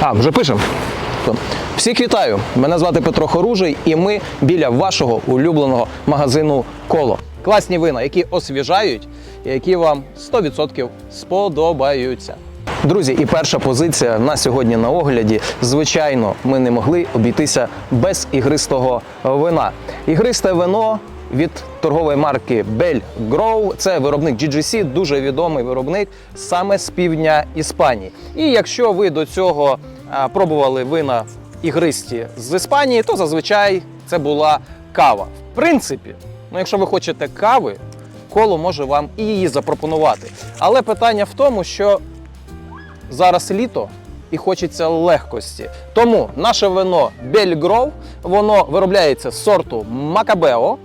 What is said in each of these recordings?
А, вже пишемо. Всіх вітаю! Мене звати Петро Хоружий, і ми біля вашого улюбленого магазину Коло. Класні вина, які освіжають і які вам 100% сподобаються. Друзі, і перша позиція на сьогодні на огляді. Звичайно, ми не могли обійтися без ігристого вина. Ігристе вино від торгової марки Bell Grow. Це виробник GGC, дуже відомий виробник саме з півдня Іспанії. І якщо ви до цього пробували вина ігристі з Іспанії, то зазвичай це була кава. В принципі, ну якщо ви хочете кави, коло може вам і її запропонувати. Але питання в тому, що зараз літо і хочеться легкості. Тому наше вино Бельгров, воно виробляється з сорту Макабео.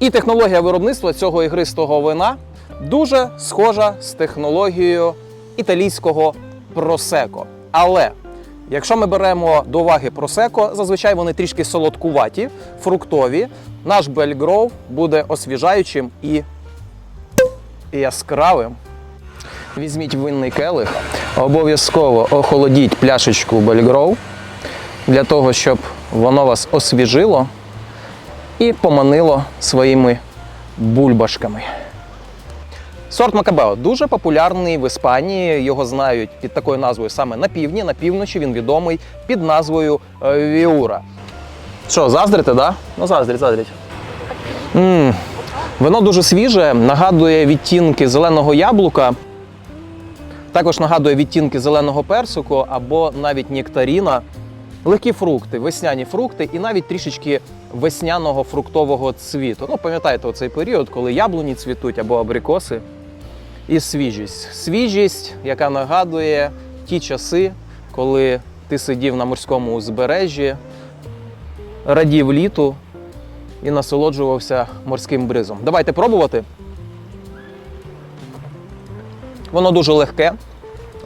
І технологія виробництва цього ігристого вина дуже схожа з технологією італійського просеко. Але якщо ми беремо до уваги просеко, зазвичай вони трішки солодкуваті, фруктові. Наш Бельгров буде освіжаючим і яскравим. Візьміть винний келих, обов'язково охолодіть пляшечку Бельгров для того, щоб воно вас освіжило і поманило своїми бульбашками. Сорт Макабео дуже популярний в Іспанії. Його знають під такою назвою саме на півдні, на півночі він відомий під назвою е, Віура. Що, заздрите, да? Ну, заздріть, заздріть. м Вино дуже свіже, нагадує відтінки зеленого яблука. Також нагадує відтінки зеленого персику або навіть нектаріна. Легкі фрукти, весняні фрукти і навіть трішечки весняного фруктового цвіту. Ну, пам'ятаєте оцей період, коли яблуні цвітуть або абрикоси. І свіжість. Свіжість, яка нагадує ті часи, коли ти сидів на морському узбережжі, радів літу і насолоджувався морським бризом. Давайте пробувати. Воно дуже легке,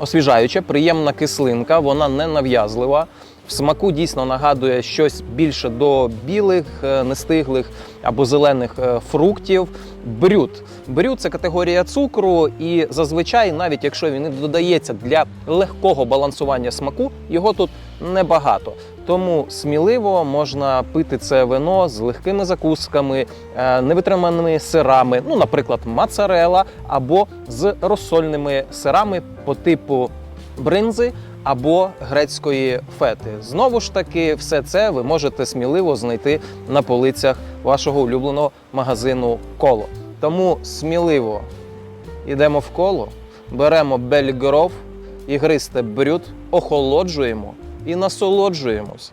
освіжаюче, приємна кислинка, вона не нав'язлива. В смаку дійсно нагадує щось більше до білих, е, нестиглих або зелених е, фруктів. Брют. Брют це категорія цукру, і зазвичай, навіть якщо він і додається для легкого балансування смаку, його тут небагато. Тому сміливо можна пити це вино з легкими закусками, е, невитриманими сирами, ну, наприклад, моцарела, або з розсольними сирами по типу бринзи або грецької фети. Знову ж таки, все це ви можете сміливо знайти на полицях вашого улюбленого магазину коло. Тому сміливо йдемо в коло, беремо бельгров, ігристе брют, охолоджуємо і насолоджуємось.